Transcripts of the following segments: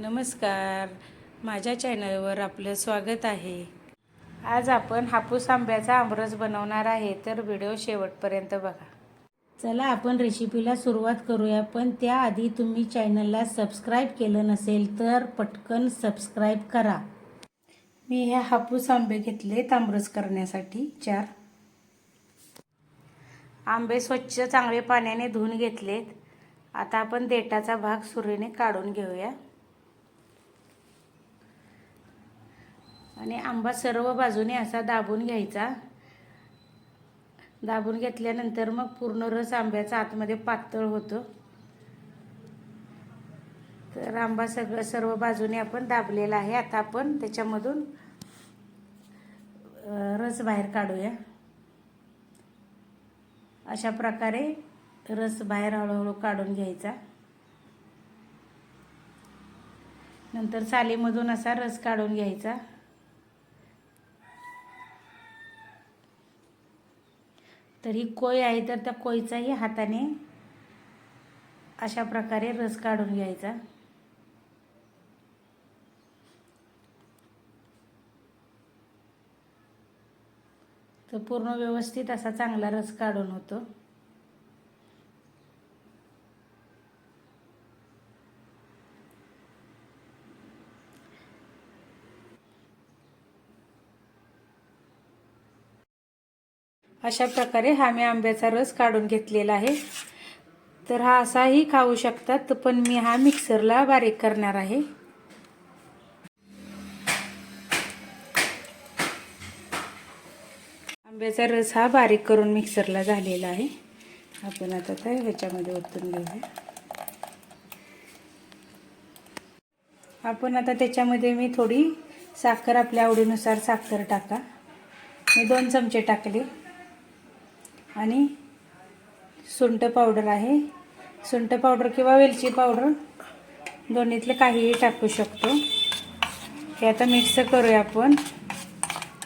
नमस्कार. माझ्या चॅनलवर आपलं स्वागत आहे. आज आपण हापूस आंब्याचा आमरस बनवणार आहे तर व्हिडिओ शेवटपर्यंत बघा. चला आपण रेसिपीला सुरुवात करूया पण त्याआधी तुम्ही चॅनलला सबस्क्राईब केलं नसेल तर पटकन सबस्क्राईब करा. मी ह्या हापूस आंबे घेतले आमरस करण्यासाठी. चार. आंबे स्वच्छ चांगले पाण्याने धुवून घेतलेत. आता आपण देठाचा भाग सुरीने काढून घेऊया. आणि आंबा सर्व बाजूने असा दाबून घ्यायचा. दाबून घेतल्यानंतर मग पूर्ण रस आंब्याचा आतमध्ये पातळ होतो. तर आंबा सगळं सर्व बाजूने आपण दाबलेला आहे. आता आपण त्याच्यामधून रस बाहेर काढूया. अशा प्रकारे रस बाहेर हळूहळू काढून घ्यायचा. नंतर सालीमधून असा रस काढून घ्यायचा. तर ही कोय आहे तर त्या कोयचाही हाताने अशा प्रकारे रस काढून घ्यायचा. तर पूर्ण व्यवस्थित असा चांगला रस काढून होतो. अशा प्रकारे हा मी आंब्याचा रस काढून घेतलेला आहे. तर हा असाही खाऊ शकतात पण मी हा मिक्सरला बारीक करणार आहे. आंब्याचा रस हा बारीक करून मिक्सरला झालेला आहे. आपण आता त्या ह्याच्यामध्ये ओतून घेऊया. आपण आता त्याच्यामध्ये मी थोडी साखर आपल्या आवडीनुसार साखर टाका. मी दोन चमचे टाकले. आणि सुंठ पावडर आहे. सुंठ पावडर किंवा वेलची पावडर दोन्हीतले काहीही टाकू शकतो. हे आता मिक्स करूया आपण.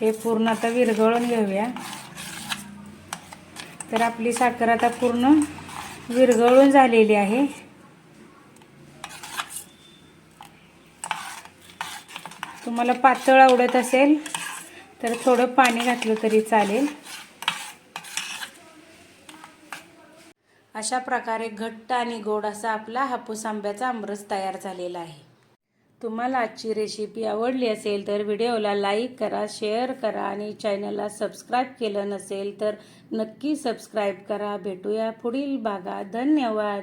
हे पूर्ण आता विरघळून घेऊया. तर आपली साखर आता पूर्ण विरघळून झालेली आहे. तुम्हाला पातळ आवडत असेल तर थोडं पाणी घातलं तरी चालेल. अशा प्रकारे घट्ट आणि गोड असा आपला हापूस आंब्याचा आमरस तयार झालेला आहे. तुम्हाला आजची रेसिपी आवडली असेल तर व्हिडिओला लाईक करा शेअर करा आणि चॅनलला सबस्क्राईब केलं नसेल तर नक्की सबस्क्राईब करा. भेटूया पुढील भागात. धन्यवाद!